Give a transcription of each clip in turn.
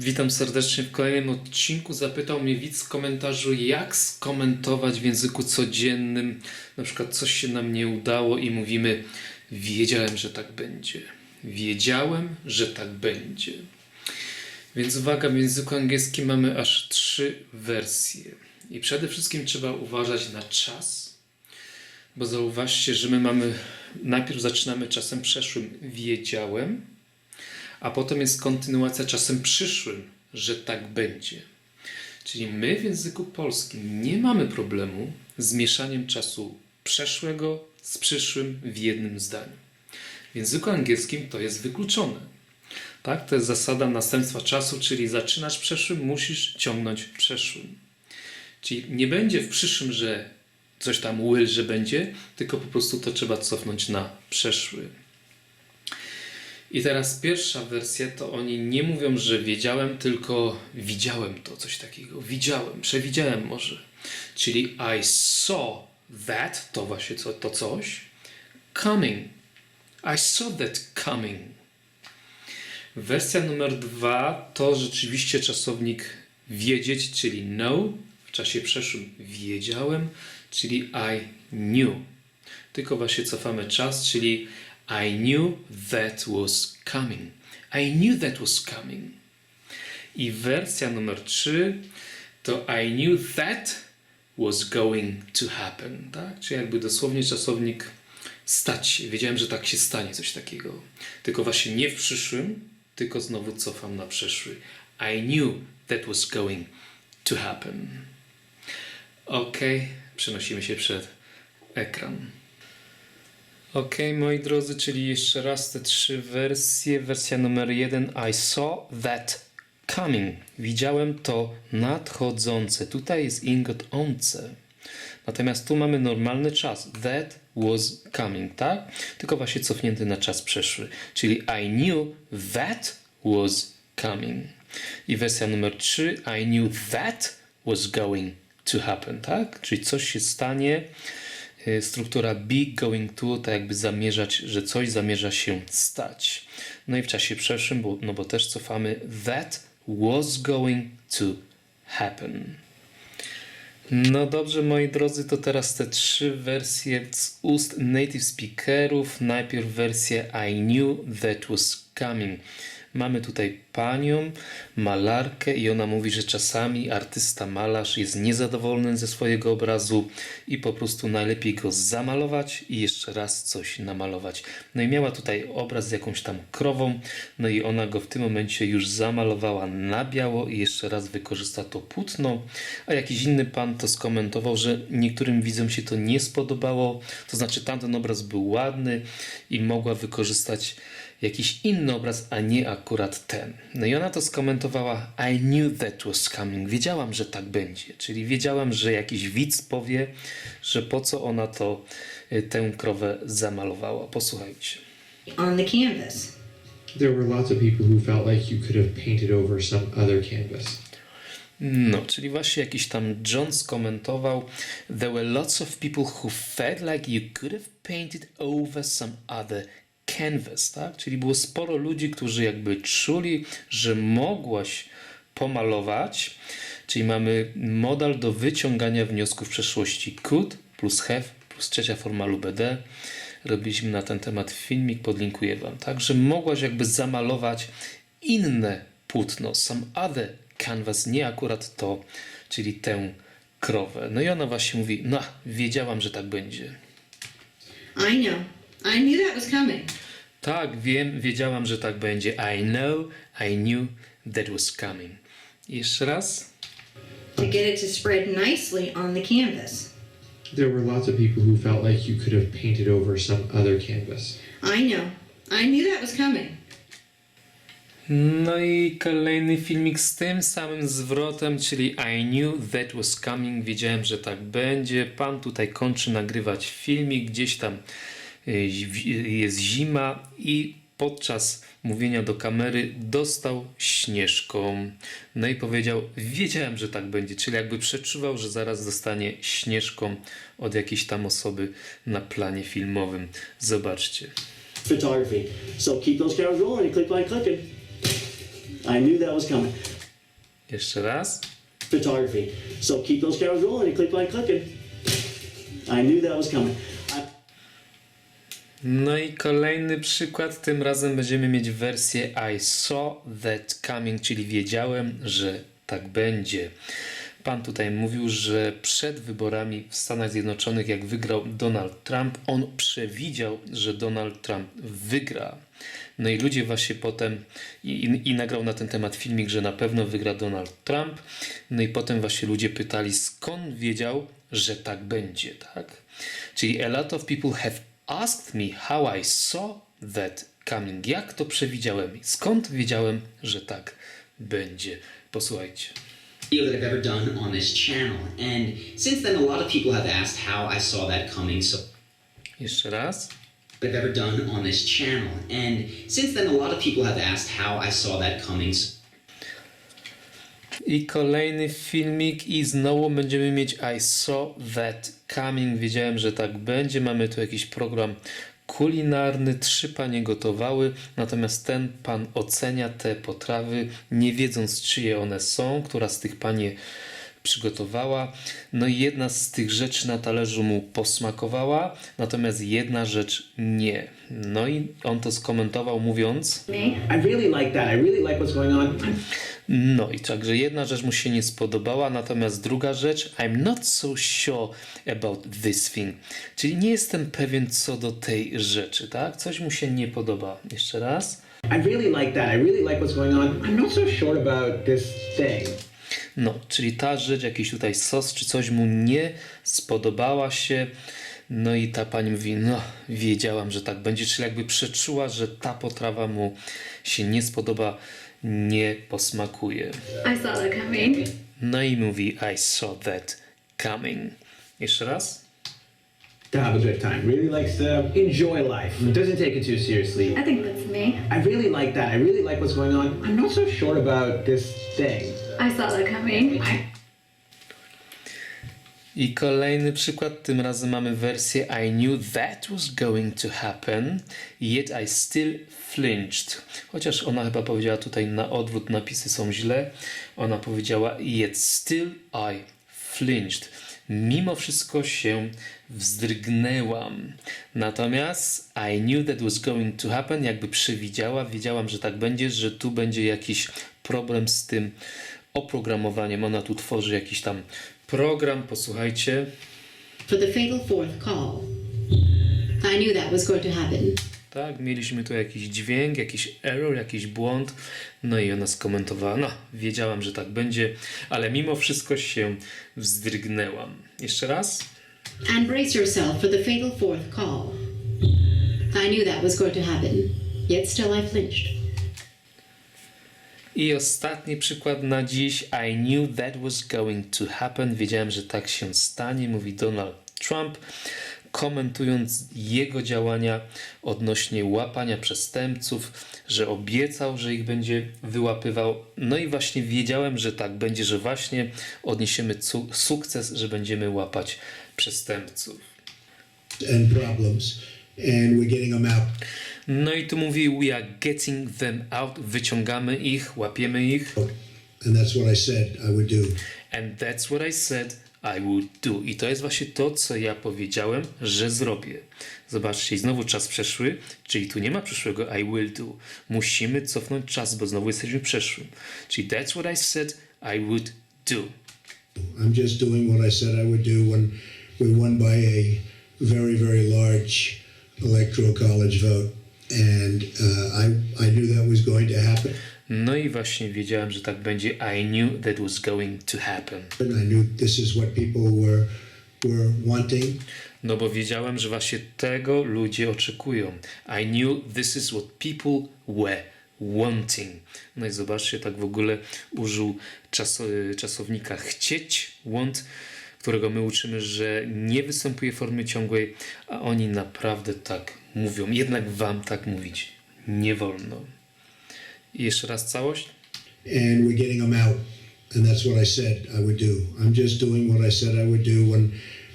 Witam serdecznie w kolejnym odcinku. Zapytał mnie widz w komentarzu, jak skomentować w języku codziennym, na przykład coś się nam nie udało i mówimy, wiedziałem, że tak będzie. Wiedziałem, że tak będzie. Więc uwaga, w języku angielskim mamy aż trzy wersje. I przede wszystkim trzeba uważać na czas, bo zauważcie, że my mamy, najpierw zaczynamy czasem przeszłym wiedziałem, a potem jest kontynuacja czasem przyszłym, że tak będzie. Czyli my w języku polskim nie mamy problemu z mieszaniem czasu przeszłego z przyszłym w jednym zdaniu. W języku angielskim to jest wykluczone. Tak? To jest zasada następstwa czasu, czyli zaczynasz przeszłym, musisz ciągnąć przeszłym. Czyli nie będzie w przyszłym, że coś tam will, że będzie, tylko po prostu to trzeba cofnąć na przeszły. I teraz pierwsza wersja to oni nie mówią, że wiedziałem, tylko widziałem to, coś takiego. Widziałem, przewidziałem może. Czyli I saw that, to właśnie co, to coś, coming. I saw that coming. Wersja numer dwa to rzeczywiście czasownik wiedzieć, czyli know. W czasie przeszłym wiedziałem, czyli I knew. Tylko właśnie cofamy czas, czyli I knew that was coming. I knew that was coming. I wersja numer 3 to I knew that was going to happen. Tak? Czyli jakby dosłownie czasownik stać się. Wiedziałem, że tak się stanie, coś takiego. Tylko właśnie nie w przyszłym, tylko znowu cofam na przeszły. I knew that was going to happen. Ok, przenosimy się przed ekran. Ok, moi drodzy, czyli jeszcze raz te trzy wersje. Wersja numer jeden. I saw that coming. Widziałem to nadchodzące. Tutaj jest ingotonce. Natomiast tu mamy normalny czas. That was coming, tak? Tylko właśnie cofnięty na czas przeszły. Czyli I knew that was coming. I wersja numer 3. I knew that was going to happen, tak? Czyli coś się stanie. Y, Struktura be going to, tak jakby zamierzać, że coś zamierza się stać. No i w czasie przeszłym, bo, no bo też cofamy that was going to happen. No dobrze, moi drodzy, to teraz te trzy wersje z ust native speakerów. Najpierw wersję I knew that was coming. Mamy tutaj panią, malarkę i ona mówi, że czasami artysta malarz jest niezadowolony ze swojego obrazu i po prostu najlepiej go zamalować i jeszcze raz coś namalować. No i miała tutaj obraz z jakąś tam krową, no i ona go w tym momencie już zamalowała na biało i jeszcze raz wykorzysta to płótno, a jakiś inny pan to skomentował, że niektórym widzom się to nie spodobało, to znaczy tamten obraz był ładny i mogła wykorzystać jakiś inny obraz, a nie akurat ten. No i ona to skomentowała I knew that was coming. Wiedziałam, że tak będzie. Czyli wiedziałam, że jakiś widz powie, że po co ona to y, tę krowę zamalowała. Posłuchajcie. on the canvas. There were lots of people who felt like you could have painted over some other canvas. No, czyli właśnie jakiś tam John skomentował There were lots of people who felt like you could have painted over some other canvas, tak? Czyli było sporo ludzi, którzy jakby czuli, że mogłaś pomalować, czyli mamy modal do wyciągania wniosków w przeszłości could plus have plus trzecia forma lub ed. Robiliśmy na ten temat filmik, podlinkuję Wam, tak? Że mogłaś jakby zamalować inne płótno, some other canvas, nie akurat to, czyli tę krowę. No i ona właśnie mówi, no wiedziałam, że tak będzie. I know. I knew that was coming. Tak, wiem, wiedziałam, że tak będzie. I know, I knew that was coming. Jeszcze raz. To get it to spread nicely on the canvas. There were lots of people who felt like you could have painted over some other canvas. I know. I knew that was coming. No i kolejny filmik z tym samym zwrotem, czyli I knew that was coming. Wiedziałem, że tak będzie. Pan tutaj kończy nagrywać filmik. Gdzieś tam jest zima i podczas mówienia do kamery dostał śnieżką. No i powiedział, wiedziałem, że tak będzie. Czyli jakby przeczuwał, że zaraz dostanie śnieżką od jakiejś tam osoby na planie filmowym. Zobaczcie. photography. So keep those cameras rolling and click clicking. I knew that was coming. Jeszcze raz. Photography. So keep those cameras rolling and click clicking. I knew that was coming. No i kolejny przykład, tym razem będziemy mieć wersję I saw that coming, czyli wiedziałem, że tak będzie. Pan tutaj mówił, że przed wyborami w Stanach Zjednoczonych, jak wygrał Donald Trump, on przewidział, że Donald Trump wygra. No i ludzie właśnie potem i, i, i nagrał na ten temat filmik, że na pewno wygra Donald Trump. No i potem właśnie ludzie pytali, skąd wiedział, że tak będzie, tak? Czyli a lot of people have asked me how I saw that coming. Jak to przewidziałem? Skąd wiedziałem, że tak będzie? Posłuchajcie. video that I've ever done on this channel. And since then, a lot of people have asked how I saw that coming. So Jeszcze raz. I've ever done on this channel. And since then, a lot of people have asked how I saw that coming. So I kolejny filmik i znowu będziemy mieć I saw that coming. Wiedziałem, że tak będzie. Mamy tu jakiś program kulinarny. Trzy panie gotowały, natomiast ten pan ocenia te potrawy, nie wiedząc czyje one są, która z tych panie przygotowała. No i jedna z tych rzeczy na talerzu mu posmakowała, natomiast jedna rzecz nie. No i on to skomentował mówiąc... No i także jedna rzecz mu się nie spodobała, natomiast druga rzecz, I'm not so sure about this thing. Czyli nie jestem pewien co do tej rzeczy, tak? Coś mu się nie podoba. Jeszcze raz. I really like that. I really like what's going on. I'm not so sure about this thing. No, czyli ta rzecz, jakiś tutaj sos czy coś mu nie spodobała się. No i ta pani mówi, no wiedziałam, że tak będzie, czyli jakby przeczuła, że ta potrawa mu się nie spodoba, nie posmakuje. I saw that coming. No i mówi, I saw that coming. Jeszcze raz. To have a good time. Really likes to enjoy life. Doesn't take it too seriously. I think that's me. I really like that. I really like what's going on. I'm not so sure about this thing. I saw that coming. I kolejny przykład, tym razem mamy wersję I knew that was going to happen, yet I still flinched. Chociaż ona chyba powiedziała tutaj na odwrót, napisy są źle. Ona powiedziała yet still I flinched. Mimo wszystko się wzdrygnęłam. Natomiast I knew that was going to happen, jakby przewidziała, wiedziałam, że tak będzie, że tu będzie jakiś problem z tym oprogramowaniem. Ona tu tworzy jakiś tam program, posłuchajcie. for the fatal fourth call. I knew that was going to happen. Tak, mieliśmy tu jakiś dźwięk, jakiś error, jakiś błąd. No i ona skomentowała, no, wiedziałam, że tak będzie, ale mimo wszystko się wzdrygnęłam. Jeszcze raz. And brace yourself for the fatal fourth call. I knew that was going to happen, yet still I flinched. I ostatni przykład na dziś. I knew that was going to happen. Wiedziałem, że tak się stanie, mówi Donald Trump, komentując jego działania odnośnie łapania przestępców, że obiecał, że ich będzie wyłapywał. No i właśnie wiedziałem, że tak będzie, że właśnie odniesiemy sukces, że będziemy łapać przestępców. and problems, and we're getting them out. No i tu mówi, we are getting them out, wyciągamy ich, łapiemy ich. And that's what I said I would do. And that's what I said I would do. I to jest właśnie to, co ja powiedziałem, że zrobię. Zobaczcie, znowu czas przeszły, czyli tu nie ma przyszłego I will do. Musimy cofnąć czas, bo znowu jesteśmy w przeszłym. Czyli that's what I said I would do. I'm just doing what I said I would do when we won by a very, very large electoral college vote. And uh, I, I knew that was going to happen. No i właśnie wiedziałem, że tak będzie. I knew that was going to happen. And I knew this is what people were, were wanting. No bo wiedziałem, że właśnie tego ludzie oczekują. I knew this is what people were wanting. No i zobaczcie, tak w ogóle użył czas, czasownika chcieć, want, którego my uczymy, że nie występuje w formie ciągłej, a oni naprawdę tak mówią. Jednak wam tak mówić nie wolno. I jeszcze raz całość. and we're getting them out. And that's what I said I would do. I'm just doing what I said I would do when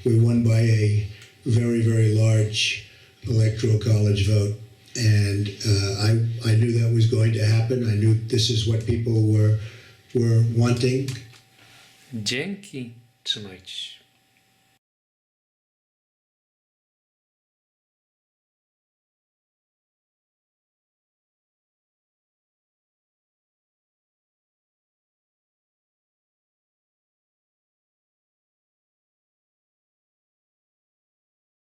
we won by a very, very large electoral college vote. and uh, I I knew that was going to happen. I knew this is what people were were wanting. Dzięki. Trzymajcie się.